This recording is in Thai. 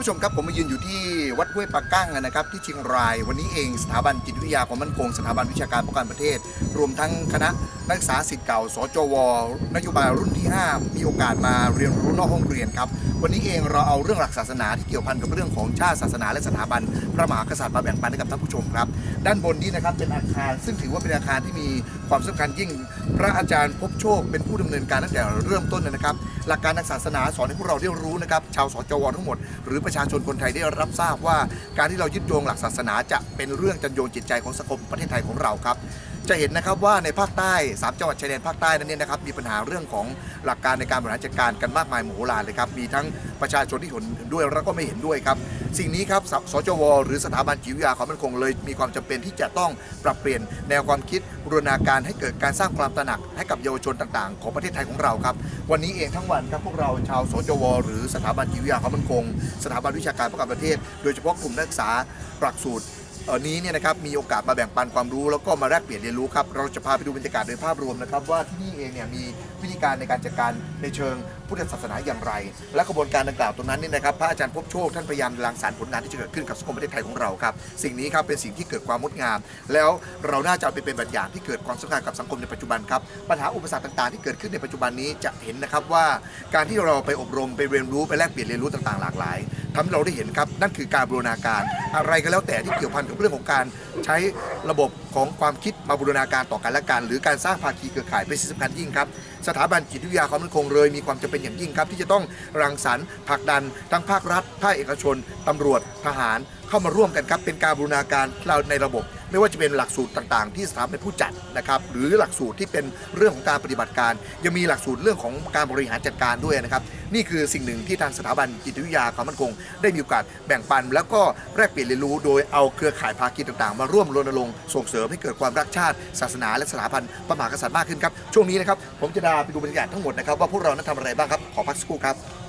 ผู้ชมครับผมมายืนอยู่ที่วัดห้วยปะกั้งนะครับ ที่เชียงรายวันนี้เองสถาบันจิตวิทยาความมั่นคงสถาบันวิชาการป้องกันประเทศ รวมทั้งคณะนักศึกษาสิทธิ์เก่า สจว นโยบายรุ่นที่ 5 มีโอกาสมาเรียนรู้นอกห้องเรียนครับ วันนี้เองเราเอาเรื่องหลักศาสนาที่เกี่ยวพันกับเรื่องของชาติศาสนาและสถาบันพระมหากษัตริย์มาแบ่งปันให้กับท่านผู้ชมครับ ด้านบนนี้นะครับเป็นอาคาร ซึ่งถือว่าเป็นอาคารที่มีความสำคัญยิ่ง พระอาจารย์พบโชค เป็นผู้ดำเนินการตั้งแต่เริ่มต้นนะครับ หลักการทางศาสนาสอนให้พวกเราได้รู้นะครับชาวสจวทั้งหมดหรือประชาชนคนไทยได้รับทราบว่า การที่เรายึดโยงหลักศาสนาจะเป็นเรื่องจันโยงจิตใจของสังคมประเทศไทยของเราครับ จะเห็นนะครับว่าในภาคใต้สามจังหวัดชายแดนภาคใต้นั้นเนี่ยนะครับมีปัญหาเรื่องของหลักการในการบริหารจัดการกันมากมายมโหฬารเลยครับมีทั้งประชาชนที่เห็นด้วยแล้วก็ไม่เห็นด้วยครับ สิ่งนี้ครับสจว หรือสถาบันจิตวิทยาความมั่นคงเลย มีความจำเป็นที่จะต้องปรับเปลี่ยนแนวความคิดบูรณาการให้เกิดการสร้างความตระหนักให้กับเยาวชนต่างๆ ของประเทศไทยของเราครับ วันนี้เองทั้งวันครับพวกเราชาวสจว หรือสถาบันจิตวิทยาความมั่นคง สถาบันวิชาการประกันประเทศ โดยเฉพาะกลุ่มนักศึกษาหลักสูตร นี้เนี่ยนะครับมีโอกาสมาแบ่งปันความรู้แล้วก็มาแลกเปลี่ยนเรียนรู้ครับเราจะพาไปดูบรรยากาศโดยภาพรวมนะครับว่าที่นี่เองเนี่ยมีวิธีการในการจัดการในเชิงพุทธศาสนาอย่างไร และกระบวนการดังกล่าวตรงนั้นเนี่ยนะครับพระอาจารย์พบโชคท่านพยายามรังสรรค์ผลงานที่จะเกิดขึ้นกับสังคมประเทศไทยของเราครับสิ่งนี้ครับเป็นสิ่งที่เกิดความงดงาม แล้วเราน่าจะเอาไปเป็นแบบอย่างที่เกิดความสำคัญกับสังคมในปัจจุบันครับปัญหาอุปสรรคต่างๆ ที่เกิดขึ้นในปัจจุบันนี้จะเห็นนะครับว่า การที่เราไปอบรมไปเรียนรู้ไปแลกเปลี่ยนเรียนรู้ต่างๆ หลากหลาย ทำให้เราได้เห็นครับนั่นคือการบูรณาการ อะไรก็แล้วแต่ที่เกี่ยวพันกับเรื่องของการใช้ระบบของความคิดมาบูรณาการต่อกันและกัน หรือการสร้างภาคีเครือข่ายเป็นสิ่งสำคัญยิ่งครับสถาบันจิตวิทยาความมั่นคงเลยมีความจำเป็นอย่างยิ่งครับ ที่จะต้องรังสรรค์ผลักดันทั้งภาครัฐภาคเอกชนตำรวจทหารเข้ามาร่วมกันครับเป็นการบูรณาการเราในระบบ ไม่ว่าจะเป็นหลักสูตรต่างๆ ที่สถาบันเป็นผู้จัดนะครับหรือหลักสูตรที่เป็นเรื่องของการปฏิบัติการ ยังมีหลักสูตรเรื่องของการบริหารจัดการด้วยนะครับนี่คือสิ่งหนึ่งที่ทางสถาบันจิตวิทยาความมั่นคง ได้มีโอกาสแบ่งปัน แล้วก็แลกเปลี่ยนเรียนรู้โดยเอาเครือข่ายภาคีต่างๆ มาร่วมรณรงค์ส่งเสริมให้เกิดความรักชาติ ศาสนาและสถาบันพระมหากษัตริย์มากขึ้นครับช่วงนี้นะครับผมจะดาไปดูบรรยากาศทั้งหมดนะครับว่าพวกเรานั้นทำอะไรบ้างครับขอพักสักครู่ครับ